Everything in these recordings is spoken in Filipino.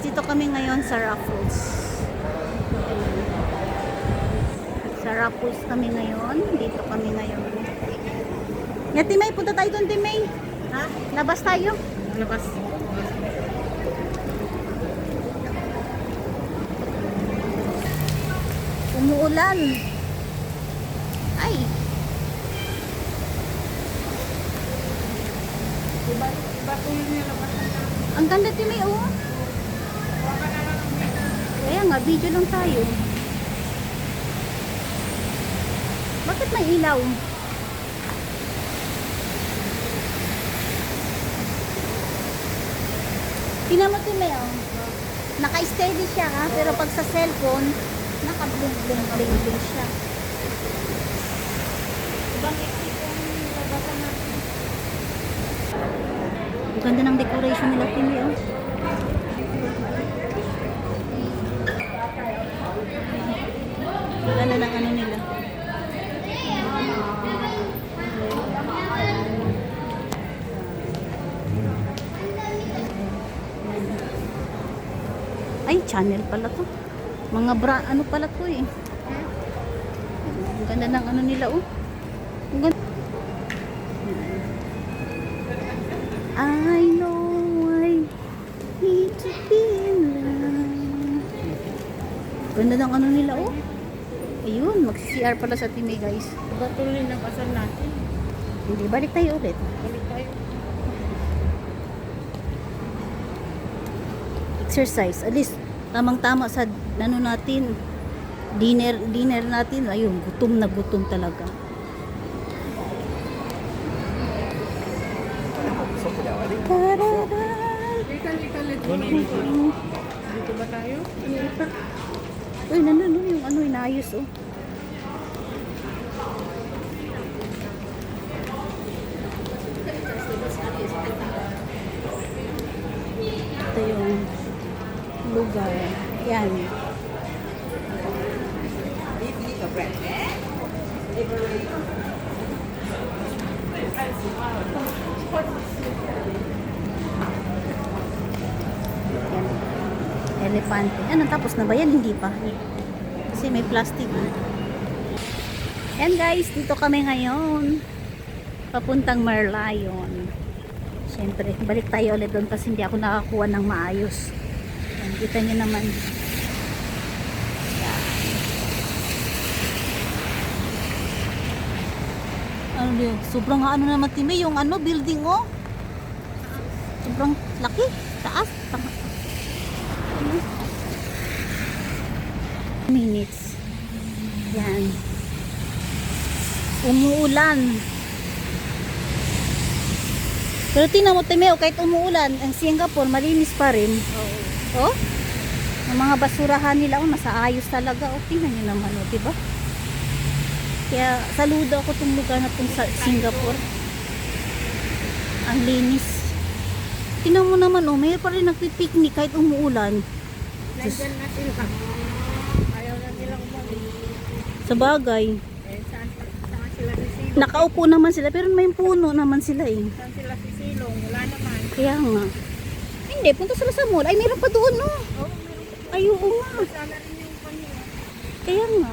guys, dito kami ngayon sa Raffles. Sa Raffles kami ngayon. Dito kami ngayon. Ya, Timay, punta tayo doon, Timay. Ha? Labas tayo. Labas. Umuulan. Ay. Iba, iba po yung nilabasan na. Ang ganda, Timay, oh. Kaya nga, video lang tayo. Bakit may ilaw? Tingnan mo, Timay, oh. Naka-steady siya, ha? Pero pag sa cellphone, naka-blink-blink-blink siya. Ibang exit yung nilabasan natin. Ang ganda ng decoration nila, Timmy, oh. Ang ganda ng ano nila. Ay, channel pala to. Mga bra, ano pala to eh. Ang ganda ng ano nila, oh. Ang ganda. I know I need to be loved. Ganda ng ano nila, oh. Ayun, mag-CR pala sa team eh, guys. Iba tuloy na basan natin. Hindi, balik tayo ulit. Balik tayo. Exercise. At least, tamang-tama sa ano natin. Dinner, dinner natin. Ayun, gutom na gutom talaga. Uy, nandun oh, yung ano, inayos oh. Ito yung lugar. Yan. Elepante. Ano, tapos na ba yan? Hindi pa. Kasi may plastic. Yan guys, dito kami ngayon. Papuntang Merlion. Siyempre, balik tayo ulit doon kasi hindi ako nakakuha ng maayos. Kita nyo naman. Yan. Ano yun? Sobrang ano naman timi yung ano, building oh. Sobrang laki. Taas. Tang- minutes. Yan. Umuulan. Pero tingnan mo, Timeo, kahit umuulan, ang Singapore, malinis pa rin. Oo. Oh? Ang mga basurahan nila, oh, nasa ayos talaga. Oh, tingnan nyo naman, oh, diba? Kaya, saludo ako itong lugar na itong sa Singapore. Ang linis. Tingnan mo naman, oh, may pa rin nagpipiknik kahit umuulan. Nandyan na sila. Ayaw na nilang. Sa bagay, Eh, nakaupo naman sila, pero may puno naman sila eh. Saan sila si Silong? Wala naman. Kaya nga. Hindi, punta sila sa mall. Ay, meron pa doon, no? Oo, Ay, oo nga. sana rin yung kanila. Kaya nga.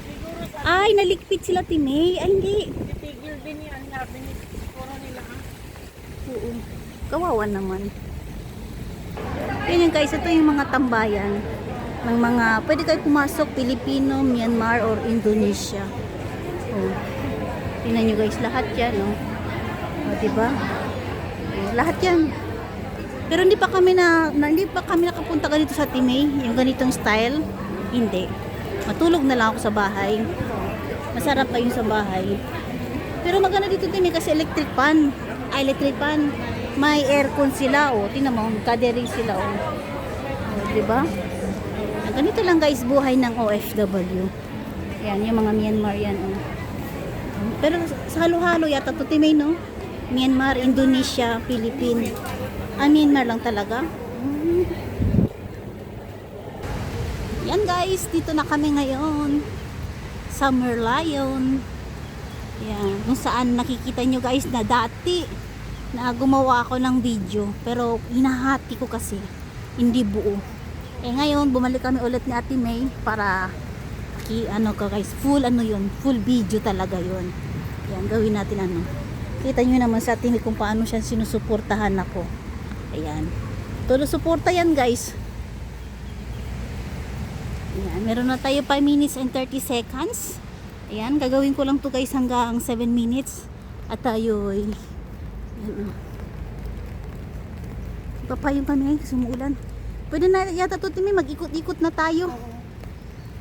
Siguro sa Ay, nalikpit sila, Tinay. Ay, hindi. titigil din yan. Sabi ni Puro nila ah. Oo. Kawawa naman. Yan yung guys, ito yung mga tambayan ng mga, pwede kayo pumasok, Pilipino, Myanmar, or Indonesia. Oh. Tingnan nyo guys, lahat yan, no? O, diba? Oh, lahat yan. Pero hindi pa kami na, na hindi pa kami nakapunta ganito sa Timay, yung ganitong style. Hindi. Matulog na lang ako sa bahay. Masarap pa yun sa bahay. Pero maganda dito Timay kasi electric fan. Ay, electric fan. May aircon sila, oh. Tingnan mo, kadering sila, oh. oh diba? Ah, Ganito lang guys, buhay ng OFW. Yan, yung mga Myanmar yan, oh. Pero sa halo-halo yata to Timay, no? Myanmar, Indonesia, Philippines. Ah, Myanmar lang talaga. Yan guys, dito na kami ngayon. Summer Lion. Yan, kung saan nakikita nyo guys na dati na gumawa ako ng video. Pero hinahati ko kasi. hindi buo. Eh ngayon, bumalik kami ulit ni Ate May para ki ano ka guys, full ano yun, full video talaga yun. Yan, gawin natin ano. Kita nyo naman sa May kung paano siya sinusuportahan ako. Ayan. Todo suporta yan guys. Ayan, meron na tayo 5 minutes and 30 seconds. Ayan, gagawin ko lang to guys hanggang 7 minutes. At tayo ay ayan, oh. Papayong kami kasi umuulan. Pwede na yata to Timi, mag-ikot-ikot na tayo.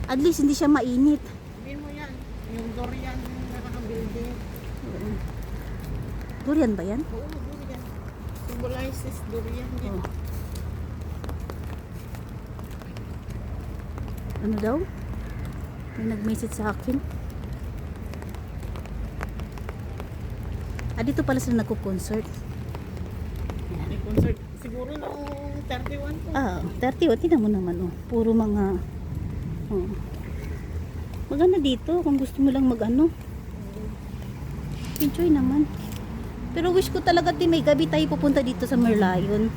At least hindi siya mainit. Sabihin mo yan. Yung durian na naka-building. Durian ba yan? Oo, Symbolizes durian yan. Oh. Ano daw? May nag-message sa akin. Ah, dito pala sila nagko-concert. May concert. Siguro noong 31 ko. Ah, 30 o, tingnan mo naman oh. Puro mga oh. Maganda dito kung gusto mo lang mag-ano. Enjoy naman. Pero wish ko talaga din may gabi tayo pupunta dito sa Merlion.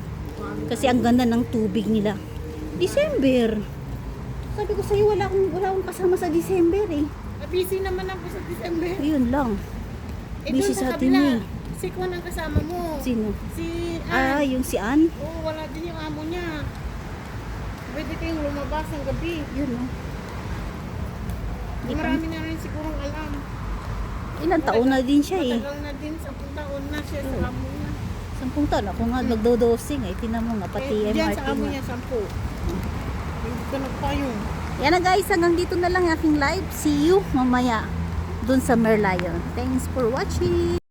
Kasi ang ganda ng tubig nila. December. Sabi ko sa'yo, wala akong, wala akong kasama sa December eh. Ah, Busy naman ako sa December. Yun lang. Eh, Busy doon sa atin eh. Si Kwan ang kasama mo. Sino? Si Ah, Ann. yung si Ann. Oo, wala din yung amo niya. Pwede kayong lumabas ang gabi. Yun oh. Di pa- Marami na rin sigurong alam. Ilang taon na din siya eh. Matagal na din, sa taon na siya sa Oo. amo niya. Sampung taon. Ako nga nagdodosing eh. Tinan mo nga, pati eh, diyan MRT sa amo niya, sampu. Hindi ka nagpayong. Yan na guys, hanggang dito na lang yung aking live. See you mamaya dun sa Merlion. Thanks for watching!